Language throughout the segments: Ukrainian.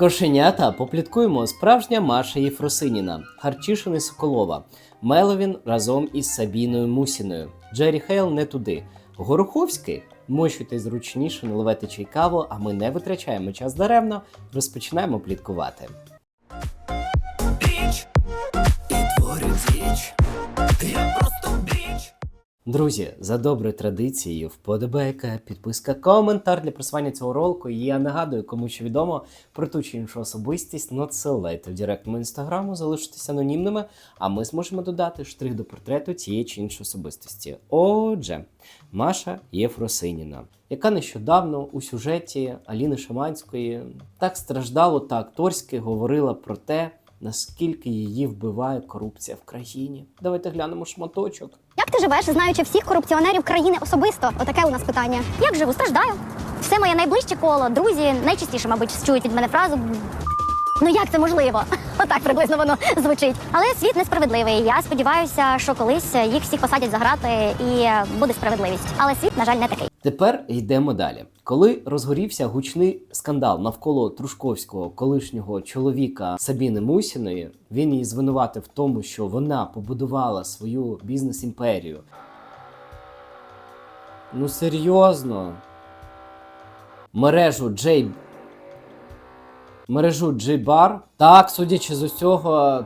Кошенята попліткуємо справжня Маша Єфросиніна, Харчишин Соколова, Меловін разом із Сабіною Мусіною, Джері Хейл не туди. Гороховський, мощуйтесь зручніше, наливайте чай каву, а ми не витрачаємо час даремно, розпочинаємо пліткувати. Біч і творю діч. Я просто. Друзі, за доброю традицією, вподобайка, підписка, коментар для просування цього ролику. І я нагадую, кому що відомо про ту чи іншу особистість, надсилайте в директ інстаграму, залишитися анонімними, а ми зможемо додати штрих до портрету цієї чи іншої особистості. Отже, Маша Єфросиніна, яка нещодавно у сюжеті Аліни Шаманської так страждало та акторськи говорила про те, наскільки її вбиває корупція в країні. Давайте глянемо шматочок. Як ти живеш, знаючи всіх корупціонерів країни особисто? Отаке у нас питання. Як живу? Страждаю. Все моє найближче коло, друзі, найчастіше, мабуть, чують від мене фразу. Ну як це можливо? Отак приблизно воно звучить. Але світ несправедливий. Я сподіваюся, що колись їх всіх посадять за грати і буде справедливість. Але світ, на жаль, не такий. Тепер йдемо далі. Коли розгорівся гучний скандал навколо Трушковського колишнього чоловіка Сабіни Мусіної, він її звинуватив в тому, що вона побудувала свою бізнес-імперію. Ну серйозно. Мережу Джей. Мережу Джей-Бар. Так, судячи з усього,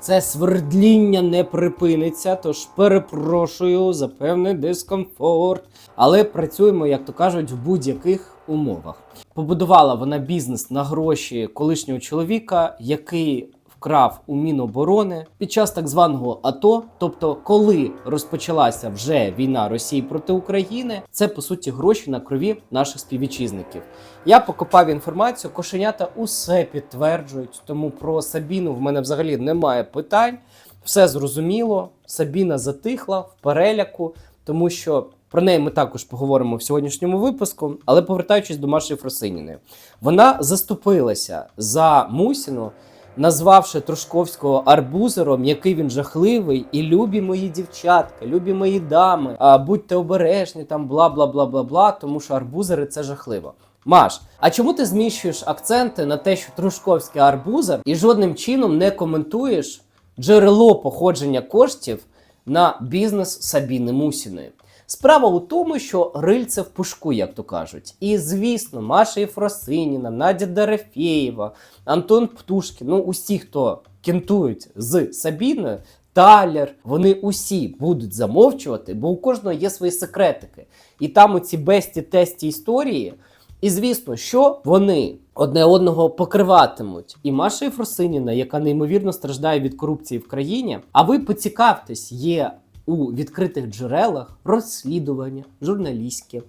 це свердління не припиниться, тож перепрошую за певний дискомфорт. Але працюємо, як то кажуть, в будь-яких умовах. Побудувала вона бізнес на гроші колишнього чоловіка, який вкрав у Міноборони під час так званого АТО. Тобто, коли розпочалася вже війна Росії проти України, це по суті гроші на крові наших співвітчизників. Я покопав інформацію, кошенята усе підтверджують, тому про Сабіну в мене взагалі немає питань. Все зрозуміло. Сабіна затихла в переляку, тому що про неї ми також поговоримо в сьогоднішньому випуску. Але повертаючись до Маші Фросиніної, вона заступилася за Мусіну, назвавши Трушковського арбузером, який він жахливий, і любі мої дівчатка, любі мої дами, а, будьте обережні, там бла бла бла бла бла, тому що арбузери це жахливо. Маш, а чому ти зміщуєш акценти на те, що Трушковський арбузер, і жодним чином не коментуєш джерело походження коштів на бізнес Сабіни Мусіної? Справа у тому, що рильце в пушку, як то кажуть. І звісно, Маша Єфросиніна, Надя Дорофєєва, Антон Птушкін, ну усі, хто кентують з Сабіною, Талер, вони усі будуть замовчувати, бо у кожного є свої секретики. І там оці бесті тесті історії. І звісно, що вони одне одного покриватимуть. І Маша Єфросиніна, яка неймовірно страждає від корупції в країні. А ви поцікавтесь, є у відкритих джерелах розслідування, журналістське.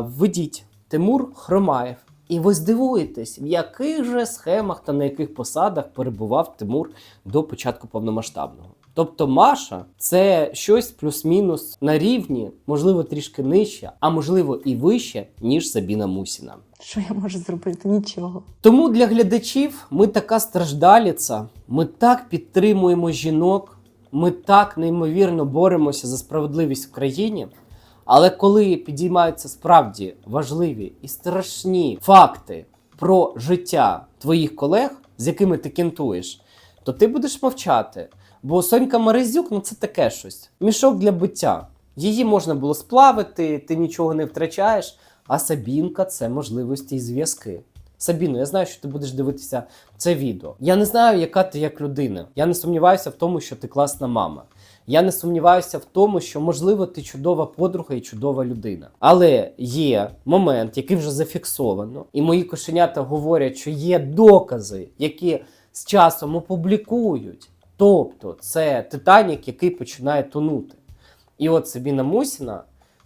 Введіть Тимур Хромаєв. І ви здивуєтесь, в яких же схемах та на яких посадах перебував Тимур до початку повномасштабного. Тобто Маша це щось плюс-мінус на рівні, можливо, трішки нижче, а можливо і вище, ніж Сабіна Мусіна. Що я можу зробити? Нічого. Тому для глядачів ми така страждаліця, ми так підтримуємо жінок, ми так неймовірно боремося за справедливість в країні. Але коли підіймаються справді важливі і страшні факти про життя твоїх колег, з якими ти кентуєш, то ти будеш мовчати. Бо Сонька Мерезюк, ну це таке щось. Мішок для биття. Її можна було сплавити, ти нічого не втрачаєш. А Сабінка це можливості і зв'язки. Сабіно, я знаю, що ти будеш дивитися це відео. Я не знаю, яка ти як людина. Я не сумніваюся в тому, що ти класна мама. Я не сумніваюся в тому, що можливо ти чудова подруга і чудова людина. Але є момент, який вже зафіксовано, і мої кошенята говорять, що є докази, які з часом опублікують. Тобто, це Титанік, який починає тонути. І от Сабіна Мусіна,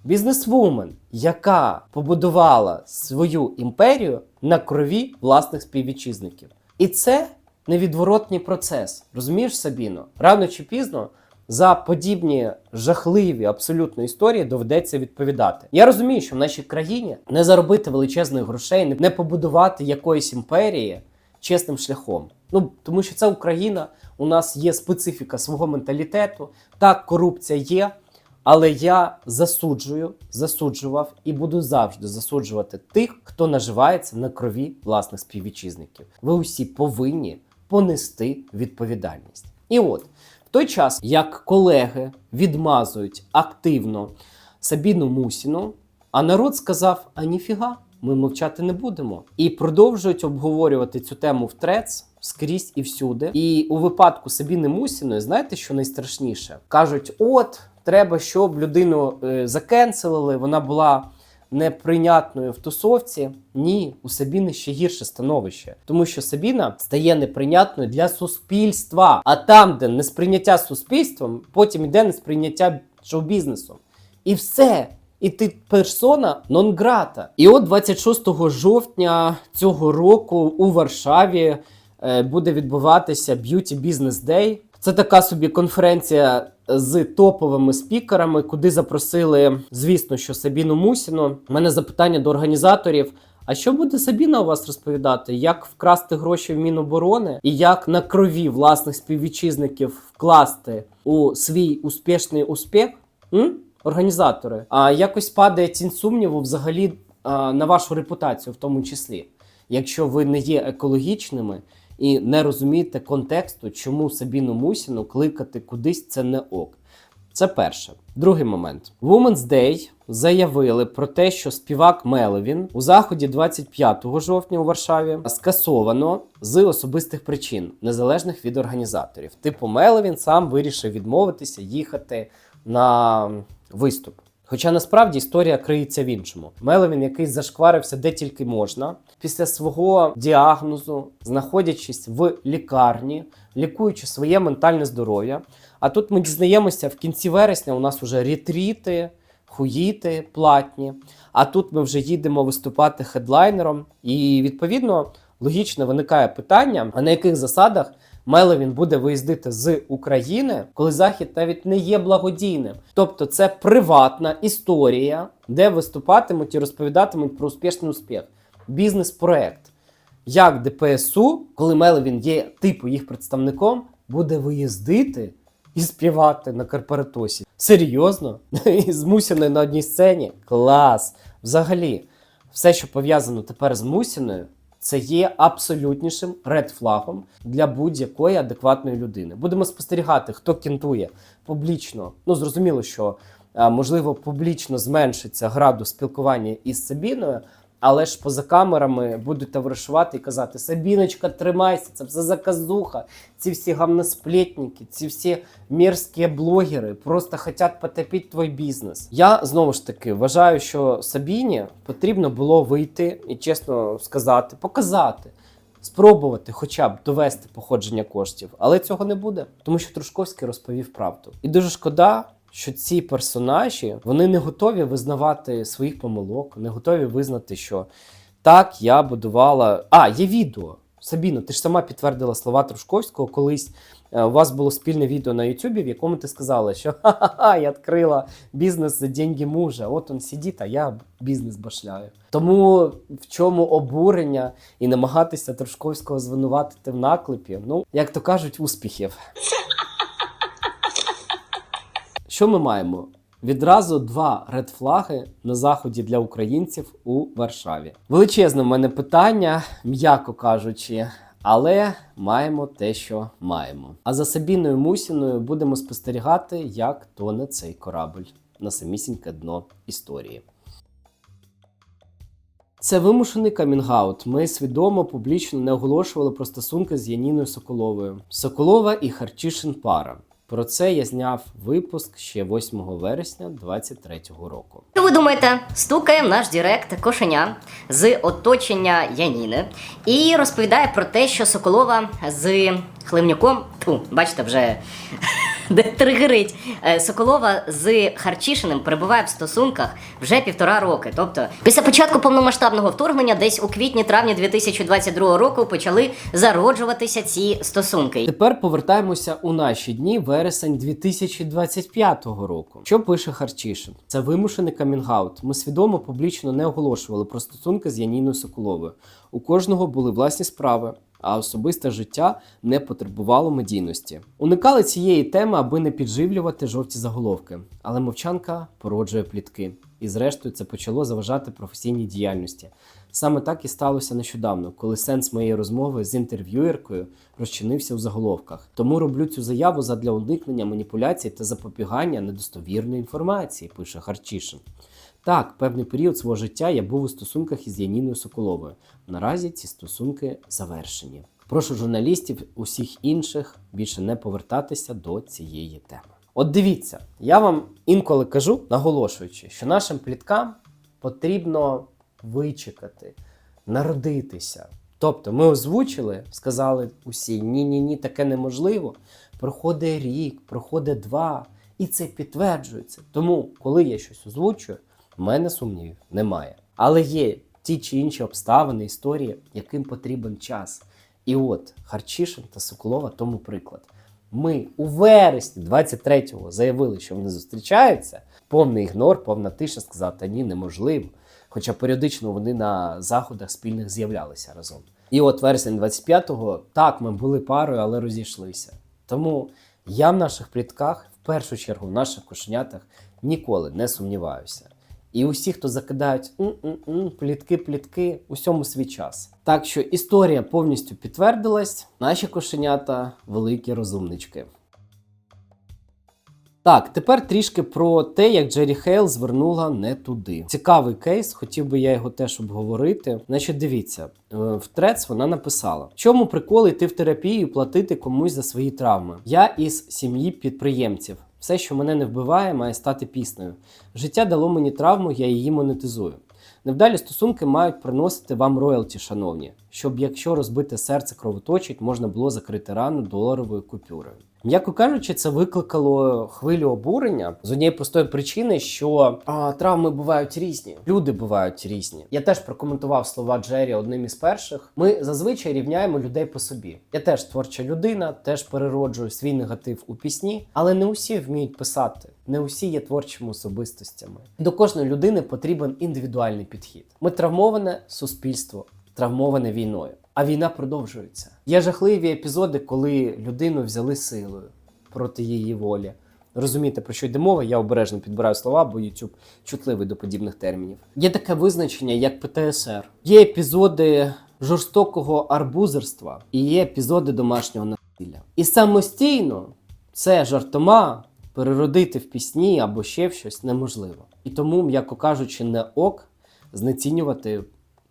бізнесвумен, яка побудувала свою імперію на крові власних співвітчизників. І це невідворотний процес. Розумієш, Сабіно? Рано чи пізно за подібні жахливі абсолютно історії доведеться відповідати. Я розумію, що в нашій країні не заробити величезних грошей, не побудувати якоїсь імперії чесним шляхом. Ну тому що це Україна, у нас є специфіка свого менталітету. Так, корупція є, Але я засуджую, засуджував і буду завжди засуджувати тих, хто наживається на крові власних співвітчизників. Ви усі повинні понести відповідальність. І от в той час, як колеги відмазують активно Сабіну Мусіну, а народ сказав: а ніфіга, ми мовчати не будемо. І продовжують обговорювати цю тему в трец скрізь і всюди. І у випадку Сабіни Мусіної, знаєте, що найстрашніше? Кажуть: от, треба, щоб людину е, закенселили, вона була неприйнятною в тусовці. Ні, у Сабіни ще гірше становище, тому що Сабіна стає неприйнятною для суспільства. А там, де несприйняття суспільством, потім йде несприйняття шоу-бізнесом. І все. І ти персона нон-грата. І от 26 жовтня цього року у Варшаві е, буде відбуватися Beauty Business Day. Це така собі конференція з топовими спікерами, куди запросили, звісно, що Сабіну Мусіну. У мене запитання до організаторів. А що буде Сабіна у вас розповідати? Як вкрасти гроші в Міноборони і як на крові власних співвітчизників вкласти у свій успішний успіх? М? Організатори. А якось падає тінь сумніву взагалі а, на вашу репутацію, в тому числі, якщо ви не є екологічними і не розумієте контексту, чому Сабіну Мусіну кликати кудись це не ок. Це перше. Другий момент. Women's Day заявили про те, що співак Меловін у заході 25 жовтня у Варшаві скасовано з особистих причин, незалежних від організаторів. Типу, Меловін сам вирішив відмовитися їхати на виступ. Хоча насправді історія криється в іншому. Меловін, який зашкварився де тільки можна, після свого діагнозу, знаходячись в лікарні, лікуючи своє ментальне здоров'я. А тут ми дізнаємося, в кінці вересня у нас вже ретріти, хуїти платні. А тут ми вже їдемо виступати хедлайнером. І відповідно логічно виникає питання: а на яких засадах Меловін буде виїздити з України, коли захід навіть не є благодійним. Тобто це приватна історія, де виступатимуть і розповідатимуть про успішний успіх. Бізнес-проект. Як ДПСУ, коли Меловін є типу їх представником, буде виїздити і співати на корпоратосі. Серйозно? І з Мусіною на одній сцені? Клас! Взагалі, все, що пов'язано тепер з Мусіною, це є абсолютнішим редфлагом для будь-якої адекватної людини. Будемо спостерігати, хто кентує публічно. Ну зрозуміло, що можливо публічно зменшиться градус спілкування із Сабіною, але ж поза камерами будуть товаришувати і казати: Сабіночка, тримайся, це все заказуха. Ці всі гамносплетники, ці всі мерзкі блогери просто хочуть потопити твій бізнес. Я знову ж таки вважаю, що Сабіні потрібно було вийти і чесно сказати, показати. Спробувати хоча б довести походження коштів, але цього не буде, тому що Трушковський розповів правду. І дуже шкода, що ці персонажі вони не готові визнавати своїх помилок, не готові визнати, що так, я будувала. А, є відео. Сабіно, ти ж сама підтвердила слова Трушковського колись. е, У вас було спільне відео на Ютубі, в якому ти сказала, що ха-ха-ха, я відкрила бізнес за деньги мужа. От він сидить, а я бізнес башляю. Тому в чому обурення і намагатися Трушковського звинуватити в наклепі? Ну, як то кажуть, успіхів. Що ми маємо? Відразу два редфлаги на заході для українців у Варшаві. Величезне в мене питання, м'яко кажучи, але маємо те, що маємо. А за Сабіною Мусіною будемо спостерігати, як тоне цей корабль на самісіньке дно історії. Це вимушений камінгаут. Ми свідомо публічно не оголошували про стосунки з Яніною Соколовою. Соколова і Харчишин пара. Про це я зняв випуск ще 8 вересня 2023 року. Що ви думаєте, стукає наш Директ кошеня з оточення Яніни і розповідає про те, що Соколова з Хливнюком, Ту, бачите, вже де тригерить. Е, Соколова з Харчишиним перебуває в стосунках вже півтора роки. Тобто, після початку повномасштабного вторгнення, десь у квітні-травні 2022 року почали зароджуватися ці стосунки. Тепер повертаємося у наші дні, вересень 2025 року. Що пише Харчишин? Це вимушений камінгаут. Ми свідомо публічно не оголошували про стосунки з Яніною Соколовою. У кожного були власні справи. А особисте життя не потребувало медійності. Уникали цієї теми, аби не підживлювати жовті заголовки. Але мовчанка породжує плітки. І зрештою це почало заважати професійній діяльності. Саме так і сталося нещодавно, коли сенс моєї розмови з інтерв'юєркою розчинився у заголовках. Тому роблю цю заяву задля уникнення маніпуляцій та запобігання недостовірної інформації, пише Харчишин. Так, певний період свого життя я був у стосунках із Яніною Соколовою. Наразі ці стосунки завершені. Прошу журналістів усіх інших більше не повертатися до цієї теми. От дивіться, я вам інколи кажу, наголошуючи, що нашим пліткам потрібно вичекати, народитися. Тобто ми озвучили, сказали усі ні, ні, ні, таке неможливо. Проходить рік, проходить два, і це підтверджується. Тому, коли я щось озвучую, в мене сумнівів немає. Але є ті чи інші обставини, історії, яким потрібен час. І от Харчишин та Соколова тому приклад. Ми у вересні 23-го заявили, що вони зустрічаються. Повний ігнор, повна тиша сказав, та ні, неможливо. Хоча періодично вони на заходах спільних з'являлися разом. І от вересень 25-го, так, ми були парою, але розійшлися. Тому я в наших плітках, в першу чергу в наших кошенятах, ніколи не сумніваюся. І усі, хто закидають «м-м-м, плітки, плітки, усьому свій час. Так що історія повністю підтвердилась. Наші кошенята великі розумнички. Так, тепер трішки про те, як Джері Хейл звернула не туди. Цікавий кейс, хотів би я його теж обговорити. Значить, дивіться, е, в Трец вона написала: чому прикол йти в терапію і платити комусь за свої травми? Я із сім'ї підприємців. Все, що мене не вбиває, має стати піснею. Життя дало мені травму, я її монетизую. Невдалі стосунки мають приносити вам роялті, шановні, щоб якщо розбите серце кровоточить, можна було закрити рану доларовою купюрою. М'яко кажучи, це викликало хвилю обурення з однієї простої причини, що а, травми бувають різні, люди бувають різні. Я теж прокоментував слова Джері одним із перших. Ми зазвичай рівняємо людей по собі. Я теж творча людина, теж перероджую свій негатив у пісні, але не усі вміють писати. Не усі є творчими особистостями. До кожної людини потрібен індивідуальний підхід. Ми травмоване суспільство, травмоване війною. А війна продовжується. Є жахливі епізоди, коли людину взяли силою проти її волі. Розумієте, про що йде мова? Я обережно підбираю слова, бо YouTube чутливий до подібних термінів. Є таке визначення, як ПТСР. Є епізоди жорстокого арбузерства і є епізоди домашнього насилля. І самостійно це жартома переродити в пісні або ще в щось неможливо. І тому, м'яко кажучи, не ок знецінювати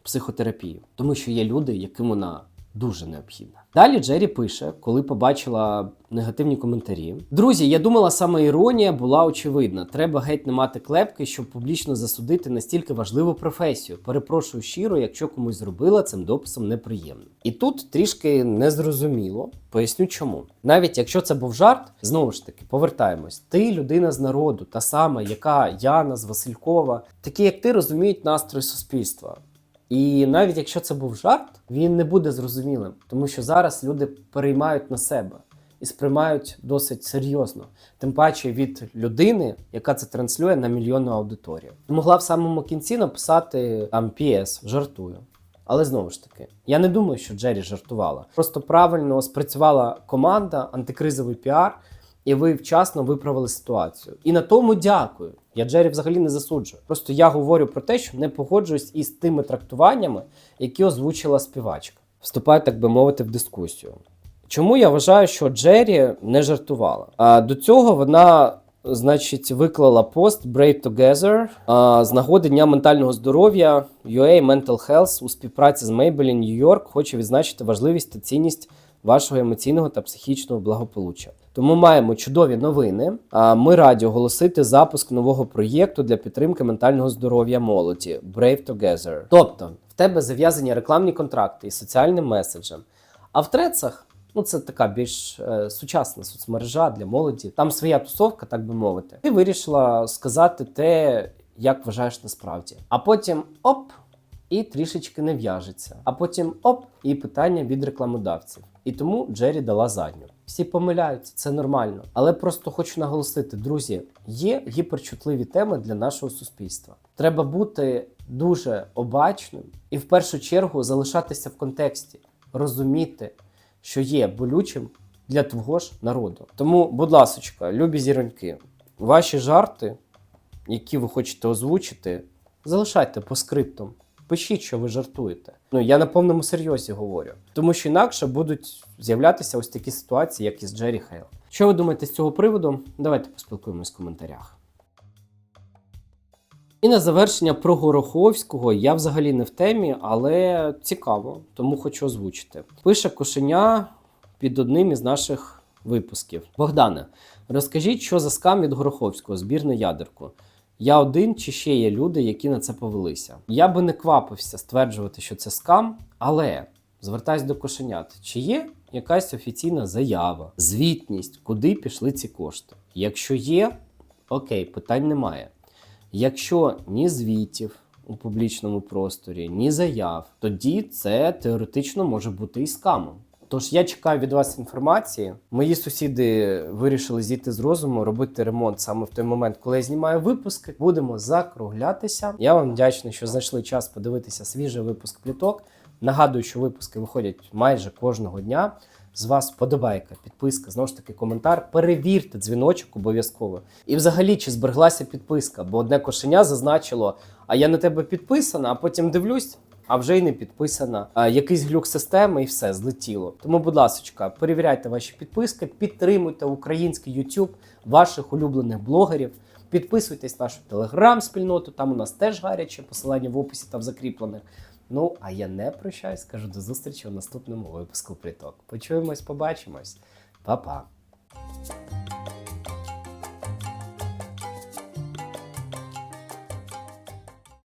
психотерапію, тому що є люди, яким вона дуже необхідна. Далі Джері пише, коли побачила негативні коментарі. Друзі, я думала, саме іронія була очевидна. Треба геть не мати клепки, щоб публічно засудити настільки важливу професію. Перепрошую щиро, якщо комусь зробила цим дописом неприємно. І тут трішки незрозуміло. Поясню чому. Навіть якщо це був жарт, знову ж таки повертаємось. Ти людина з народу, та сама, яка Яна з Василькова, такі як ти розуміють настрої суспільства. І навіть якщо це був жарт, він не буде зрозумілим, тому що зараз люди переймають на себе і сприймають досить серйозно, тим паче від людини, яка це транслює на мільйонну аудиторію. Могла в самому кінці написати там PS, жартую. Але знову ж таки, я не думаю, що Джері жартувала. Просто правильно спрацювала команда, антикризовий піар, і ви вчасно виправили ситуацію. І на тому дякую. Я Джері взагалі не засуджую. Просто я говорю про те, що не погоджуюсь із тими трактуваннями, які озвучила співачка. Вступаю, так би мовити, в дискусію. Чому я вважаю, що Джері не жартувала? А до цього вона, значить, виклала пост Brave Together а, з нагоди Дня ментального здоров'я UA Mental Health у співпраці з Maybelline New York хоче відзначити важливість та цінність вашого емоційного та психічного благополуччя. Тому маємо чудові новини. А ми раді оголосити запуск нового проєкту для підтримки ментального здоров'я молоді Brave Together. Тобто, в тебе зав'язані рекламні контракти із соціальним меседжем. А в трецах, ну це така більш е, сучасна соцмережа для молоді. Там своя тусовка, так би мовити. Ти вирішила сказати те, як вважаєш насправді. А потім оп, і трішечки не в'яжеться. А потім оп, і питання від рекламодавців. І тому Джері дала задню. Всі помиляються, це нормально. Але просто хочу наголосити, друзі, є гіперчутливі теми для нашого суспільства. Треба бути дуже обачним і в першу чергу залишатися в контексті, розуміти, що є болючим для твого ж народу. Тому, будь ласочка, любі зіроньки, ваші жарти, які ви хочете озвучити, залишайте по скриптам. Пишіть, що ви жартуєте. Ну я на повному серйозі говорю, тому що інакше будуть з'являтися ось такі ситуації, як із Джері Хейл. Що ви думаєте з цього приводу? Давайте поспілкуємось в коментарях. І на завершення про Гороховського я взагалі не в темі, але цікаво, тому хочу озвучити. Пише кошеня під одним із наших випусків. Богдане, розкажіть, що за скам від Гороховського, збір на ядерку. Я один чи ще є люди, які на це повелися. Я би не квапився стверджувати, що це скам, але звертаюсь до кошенят. Чи є якась офіційна заява, звітність, куди пішли ці кошти? Якщо є, окей, питань немає. Якщо ні звітів у публічному просторі, ні заяв, тоді це теоретично може бути і скамом. Тож я чекаю від вас інформації. Мої сусіди вирішили зійти з розуму, робити ремонт саме в той момент, коли я знімаю випуски. Будемо закруглятися. Я вам вдячний, що знайшли час подивитися свіжий випуск пліток. Нагадую, що випуски виходять майже кожного дня. З вас вподобайка, підписка, знову ж таки, коментар. Перевірте дзвіночок обов'язково. І взагалі, чи збереглася підписка, бо одне кошеня зазначило, а я на тебе підписана, а потім дивлюсь, а вже й не підписана. А, якийсь глюк системи і все злетіло. Тому, будь ласка, перевіряйте ваші підписки, підтримуйте український YouTube, ваших улюблених блогерів. Підписуйтесь на нашу телеграм-спільноту, там у нас теж гаряче, посилання в описі та в закріплених. Ну, а я не прощаюсь, кажу до зустрічі у наступному випуску Приток. Почуємось, побачимось. Па-па.